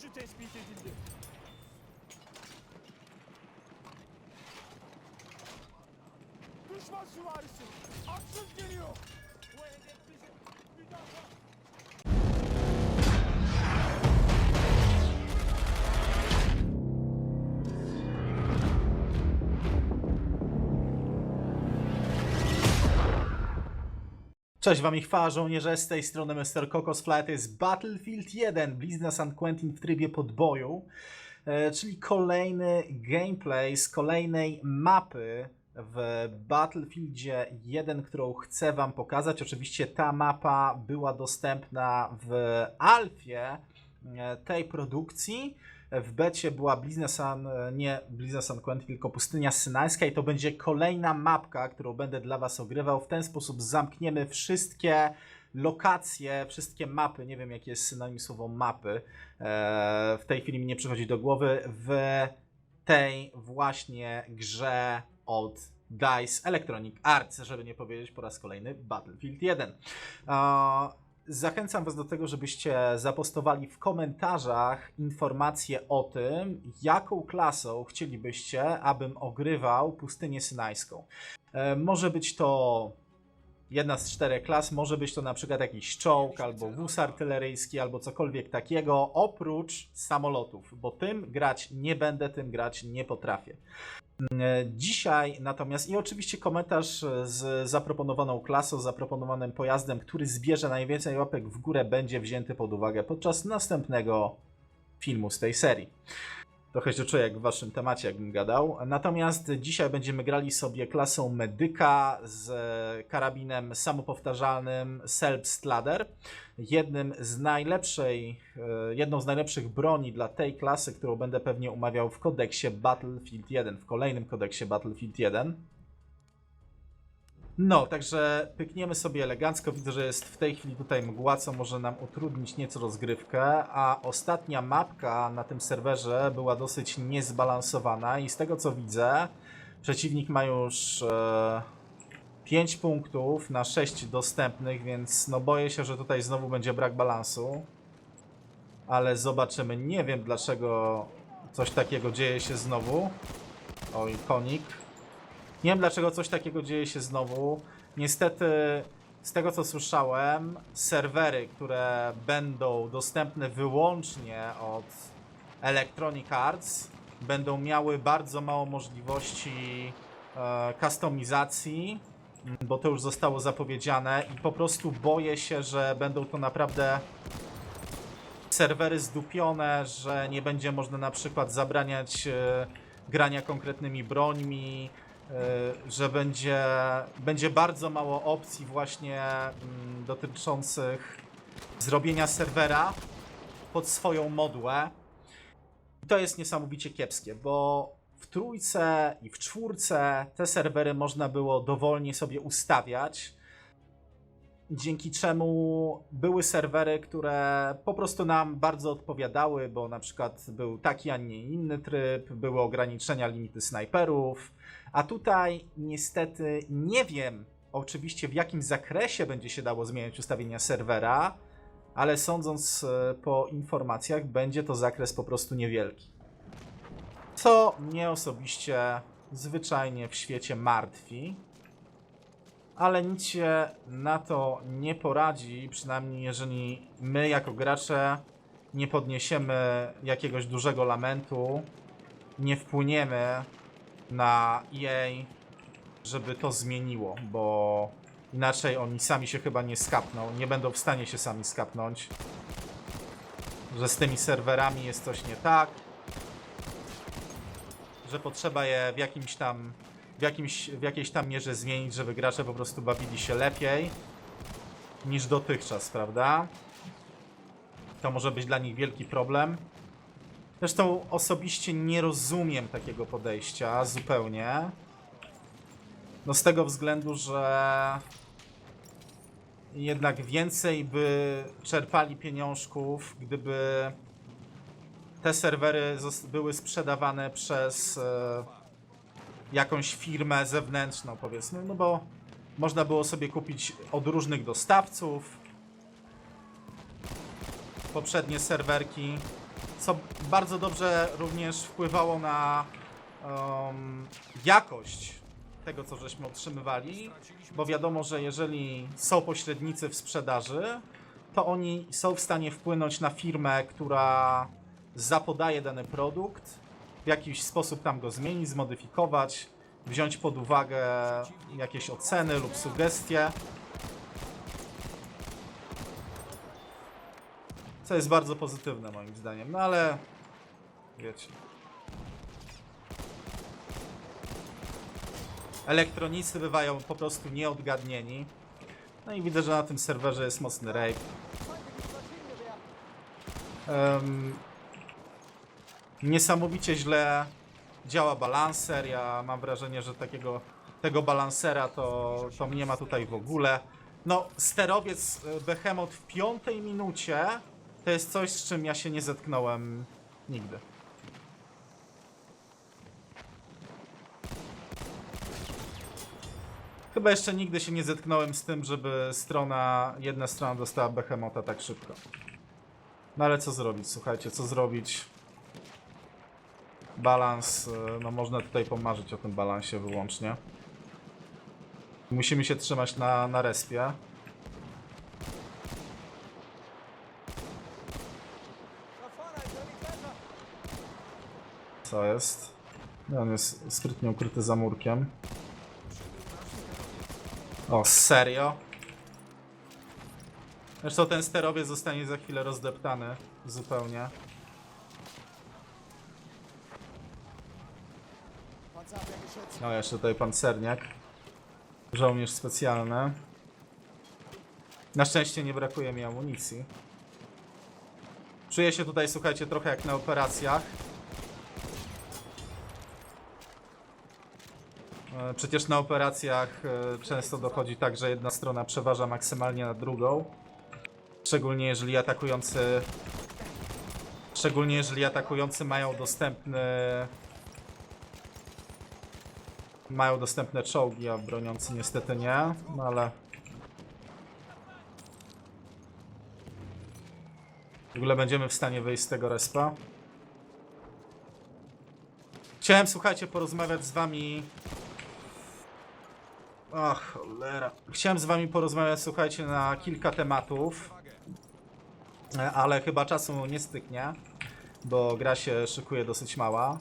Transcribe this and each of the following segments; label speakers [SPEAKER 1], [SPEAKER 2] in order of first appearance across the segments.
[SPEAKER 1] dışı tespit edildi. Düşman süvarisi. Aksız geliyor. Bu hedef bizim. Müdafaa.
[SPEAKER 2] Cześć wam i chwała żołnierze, z tej strony Mr. Kokos to jest Battlefield 1, Blizna San Quentin w trybie podboju, e, czyli kolejny gameplay z kolejnej mapy w Battlefieldzie 1, którą chcę wam pokazać. Oczywiście ta mapa była dostępna w alfie e, tej produkcji. W becie była Blizna San, e, nie Blizna San Quentin, tylko Pustynia Synajska i to będzie kolejna mapka, którą będę dla Was ogrywał. W ten sposób zamkniemy wszystkie lokacje, wszystkie mapy, nie wiem jakie jest synonim słowo mapy, e, w tej chwili mi nie przychodzi do głowy, w tej właśnie grze od DICE Electronic Arts, żeby nie powiedzieć po raz kolejny Battlefield 1. Zachęcam Was do tego, żebyście zapostowali w komentarzach informacje o tym, jaką klasą chcielibyście, abym ogrywał pustynię synajską. E, może być to jedna z czterech klas, może być to na przykład jakiś czołg, albo wóz artyleryjski, albo cokolwiek takiego, oprócz samolotów, bo tym grać nie będę, tym grać nie potrafię. E, Dzisiaj natomiast i oczywiście komentarz z zaproponowaną klasą, zaproponowanym pojazdem, który zbierze najwięcej łapek w górę, będzie wzięty pod uwagę podczas następnego filmu z tej serii. Trochę się czuję jak w waszym temacie, jakbym gadał. Natomiast dzisiaj będziemy grali sobie klasą medyka z karabinem samopowtarzalnym Selbstlader. Jednym z najlepszej, e, jedną z najlepszych broni dla tej klasy, którą będę pewnie umawiał w kodeksie Battlefield 1, w kolejnym kodeksie Battlefield 1. No, także pykniemy sobie elegancko. Widzę, że jest w tej chwili tutaj mgła, co może nam utrudnić nieco rozgrywkę, a ostatnia mapka na tym serwerze była dosyć niezbalansowana i z tego co widzę, przeciwnik ma już e, 5 punktów na 6 dostępnych, więc no boję się, że tutaj znowu będzie brak balansu. Ale zobaczymy. Nie wiem dlaczego coś takiego dzieje się znowu. Oj, konik. Nie wiem dlaczego coś takiego dzieje się znowu. Niestety, z tego co słyszałem, serwery, które będą dostępne wyłącznie od Electronic Arts, będą miały bardzo mało możliwości e, kustomizacji, m, bo to już zostało zapowiedziane i po prostu boję się, że będą to naprawdę serwery zdupione, że nie będzie można na przykład zabraniać e, grania konkretnymi brońmi, że będzie, będzie bardzo mało opcji właśnie mm, dotyczących zrobienia serwera pod swoją modłę. I to jest niesamowicie kiepskie, bo w trójce i w czwórce te serwery można było dowolnie sobie ustawiać, dzięki czemu były serwery, które po prostu nam bardzo odpowiadały, bo na przykład był taki, a nie inny tryb, były ograniczenia limity snajperów, a tutaj niestety nie wiem oczywiście w jakim zakresie będzie się dało zmieniać ustawienia serwera, ale sądząc e, po informacjach będzie to zakres po prostu niewielki. Co mnie osobiście zwyczajnie w świecie martwi, ale nic się na to nie poradzi, przynajmniej jeżeli my jako gracze nie podniesiemy jakiegoś dużego lamentu, nie wpłyniemy na EA, żeby to zmieniło, bo inaczej oni sami się chyba nie skapną, nie będą w stanie się sami skapnąć, że z tymi serwerami jest coś nie tak, że potrzeba je w jakimś tam w, jakimś, w jakiejś tam mierze zmienić, żeby gracze po prostu bawili się lepiej niż dotychczas, prawda? To może być dla nich wielki problem. Zresztą osobiście nie rozumiem takiego podejścia zupełnie. No z tego względu, że jednak więcej by czerpali pieniążków, gdyby te serwery były sprzedawane przez e, jakąś firmę zewnętrzną, powiedzmy, no bo można było sobie kupić od różnych dostawców poprzednie serwerki co bardzo dobrze również wpływało na em, jakość tego, co żeśmy otrzymywali, bo wiadomo, że jeżeli są pośrednicy w sprzedaży, to oni są w stanie wpłynąć na firmę, która zapodaje dany produkt, w jakiś sposób tam go zmienić, zmodyfikować, wziąć pod uwagę jakieś oceny lub sugestie. Co jest bardzo pozytywne moim zdaniem, no ale wiecie. Elektronicy bywają po prostu nieodgadnieni. No i widzę, że na tym serwerze jest mocny rape. Em, niesamowicie źle działa balanser. Ja mam wrażenie, że takiego tego balansera to, to nie ma tutaj w ogóle. No, sterowiec e, Behemoth w piątej minucie to jest coś, z czym ja się nie zetknąłem nigdy. Chyba jeszcze nigdy się nie zetknąłem z tym, żeby strona, jedna strona dostała Behemota tak szybko. No ale co zrobić, słuchajcie, co zrobić? Balans, y, no można tutaj pomarzyć o tym balansie wyłącznie. Musimy się trzymać na, na respie. Co jest? On jest sprytnie ukryty za murkiem. O, serio? Zresztą ten sterowiec zostanie za chwilę rozdeptany zupełnie. No, jeszcze tutaj pancerniak. Żołnierz specjalny. Na szczęście nie brakuje mi amunicji. Czuję się tutaj, słuchajcie, trochę jak na operacjach. Przecież na operacjach e, często dochodzi tak, że jedna strona przeważa maksymalnie nad drugą. Szczególnie jeżeli atakujący. Szczególnie jeżeli atakujący mają dostępny. Mają dostępne czołgi, a broniący niestety nie. No ale. W ogóle będziemy w stanie wyjść z tego respa. Chciałem, słuchajcie, porozmawiać z wami Ach, cholera. Chciałem z wami porozmawiać, słuchajcie, na kilka tematów, ale chyba czasu nie styknie, bo gra się szykuje dosyć mała.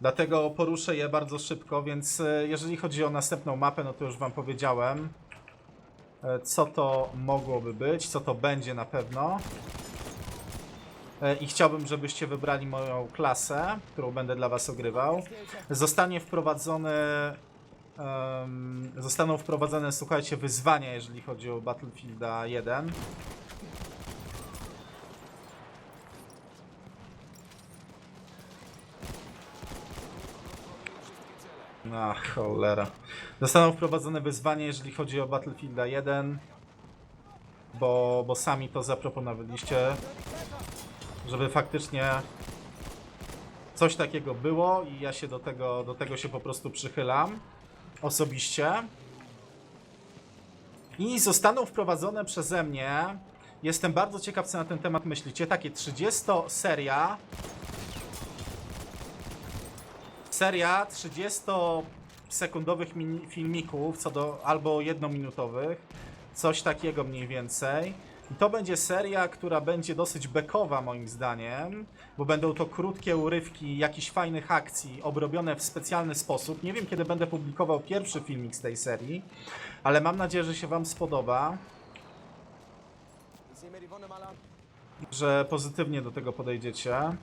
[SPEAKER 2] Dlatego poruszę je bardzo szybko, więc e, jeżeli chodzi o następną mapę, no to już wam powiedziałem, e, co to mogłoby być, co to będzie na pewno. E, I chciałbym, żebyście wybrali moją klasę, którą będę dla was ogrywał. Zostanie wprowadzony Em, zostaną wprowadzone, słuchajcie, wyzwania, jeżeli chodzi o Battlefielda 1. Ach, cholera. Zostaną wprowadzone wyzwania, jeżeli chodzi o Battlefielda 1. Bo, bo sami to zaproponowaliście, żeby faktycznie coś takiego było i ja się do tego, do tego się po prostu przychylam osobiście. I zostaną wprowadzone przeze mnie. Jestem bardzo ciekaw, co na ten temat myślicie. Takie 30 seria. Seria 30 sekundowych filmików, co do albo jednominutowych. Coś takiego mniej więcej. I to będzie seria, która będzie dosyć bekowa moim zdaniem, bo będą to krótkie urywki jakichś fajnych akcji, obrobione w specjalny sposób. Nie wiem, kiedy będę publikował pierwszy filmik z tej serii, ale mam nadzieję, że się Wam spodoba, że pozytywnie do tego podejdziecie.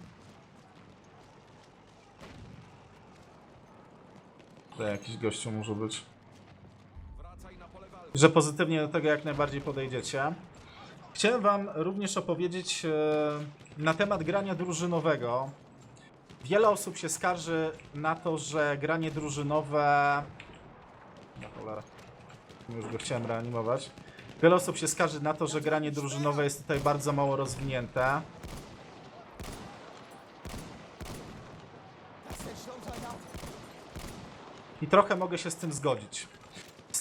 [SPEAKER 2] To jakiś gościu może być. Że pozytywnie do tego jak najbardziej podejdziecie. Chciałem Wam również opowiedzieć e, na temat grania drużynowego. Wiele osób się skarży na to, że granie drużynowe. No cholera. Już go chciałem reanimować. Wiele osób się skarży na to, że granie drużynowe jest tutaj bardzo mało rozwinięte. I trochę mogę się z tym zgodzić.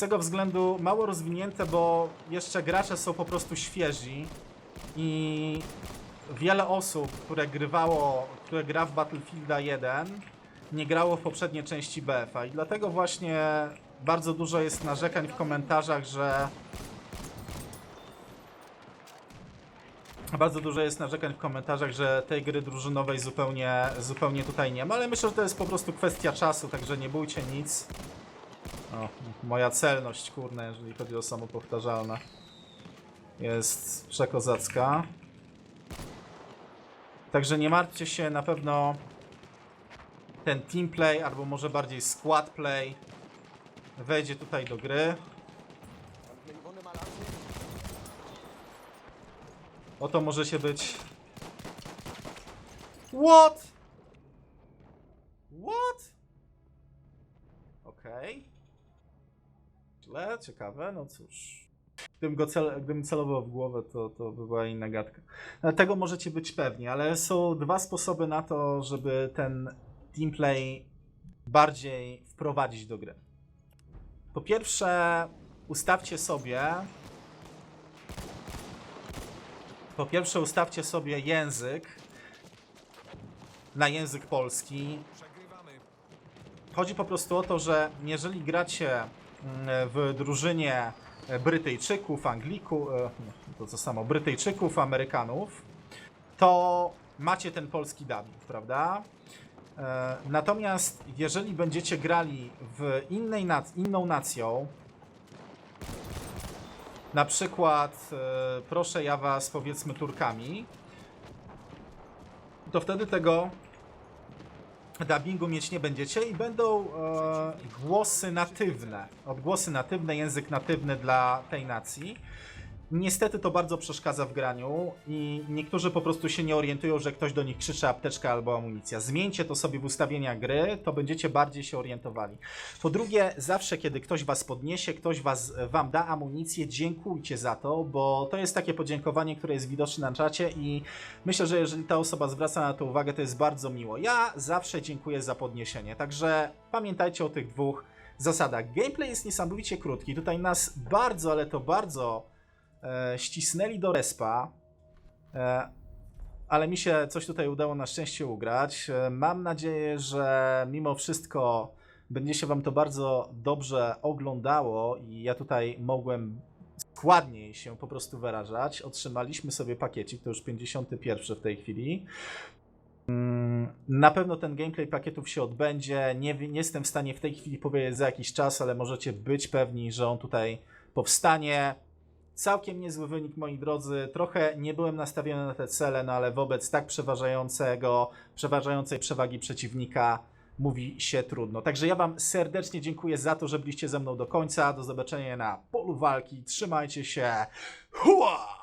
[SPEAKER 2] Tego względu mało rozwinięte, bo jeszcze gracze są po prostu świeżi i wiele osób, które grywało, które gra w Battlefielda 1, nie grało w poprzednie części BF-a i dlatego właśnie bardzo dużo jest narzekań w komentarzach, że bardzo dużo jest narzekań w komentarzach, że tej gry drużynowej zupełnie, zupełnie tutaj nie ma, ale myślę, że to jest po prostu kwestia czasu, także nie bójcie nic. O, moja celność, kurna, jeżeli chodzi o samopowtarzalne. Jest przekozacka. Także nie martwcie się, na pewno ten team play, albo może bardziej squad play wejdzie tutaj do gry. Oto możecie być... What? Ciekawe, no cóż. Gdybym, go cel, gdybym celował w głowę, to, to by była inna gadka. No, Tego możecie być pewni, ale są dwa sposoby na to, żeby ten teamplay bardziej wprowadzić do gry. Po pierwsze, ustawcie sobie. Po pierwsze, ustawcie sobie język na język polski. Chodzi po prostu o to, że jeżeli gracie w drużynie Brytyjczyków, Anglików, e, to co samo, Brytyjczyków, Amerykanów, to macie ten polski dubbing, prawda? E, Natomiast jeżeli będziecie grali w innej nac- inną nacją, na przykład, e, proszę ja was, powiedzmy Turkami, to wtedy tego dubbingu mieć nie będziecie i będą e, głosy natywne, odgłosy natywne, język natywny dla tej nacji. Niestety to bardzo przeszkadza w graniu i niektórzy po prostu się nie orientują, że ktoś do nich krzyczy apteczka albo amunicja. Zmieńcie to sobie w ustawieniach gry, to będziecie bardziej się orientowali. Po drugie, zawsze kiedy ktoś was podniesie, ktoś was, wam da amunicję, dziękujcie za to, bo to jest takie podziękowanie, które jest widoczne na czacie i myślę, że jeżeli ta osoba zwraca na to uwagę, to jest bardzo miło. Ja zawsze dziękuję za podniesienie, także pamiętajcie o tych dwóch zasadach. Gameplay jest niesamowicie krótki, tutaj nas bardzo, ale to bardzo e, ścisnęli do respa, e, ale mi się coś tutaj udało na szczęście ugrać. E, mam nadzieję, że mimo wszystko będzie się Wam to bardzo dobrze oglądało i ja tutaj mogłem składniej się po prostu wyrażać. Otrzymaliśmy sobie pakiecik, to już 51 w tej chwili. Mm, Na pewno ten gameplay pakietów się odbędzie. Nie, nie jestem w stanie w tej chwili powiedzieć za jakiś czas, ale możecie być pewni, że on tutaj powstanie. Całkiem niezły wynik, moi drodzy. Trochę nie byłem nastawiony na te cele, no ale wobec tak przeważającego, przeważającej przewagi przeciwnika mówi się trudno. Także ja Wam serdecznie dziękuję za to, że byliście ze mną do końca. Do zobaczenia na polu walki. Trzymajcie się. Hua!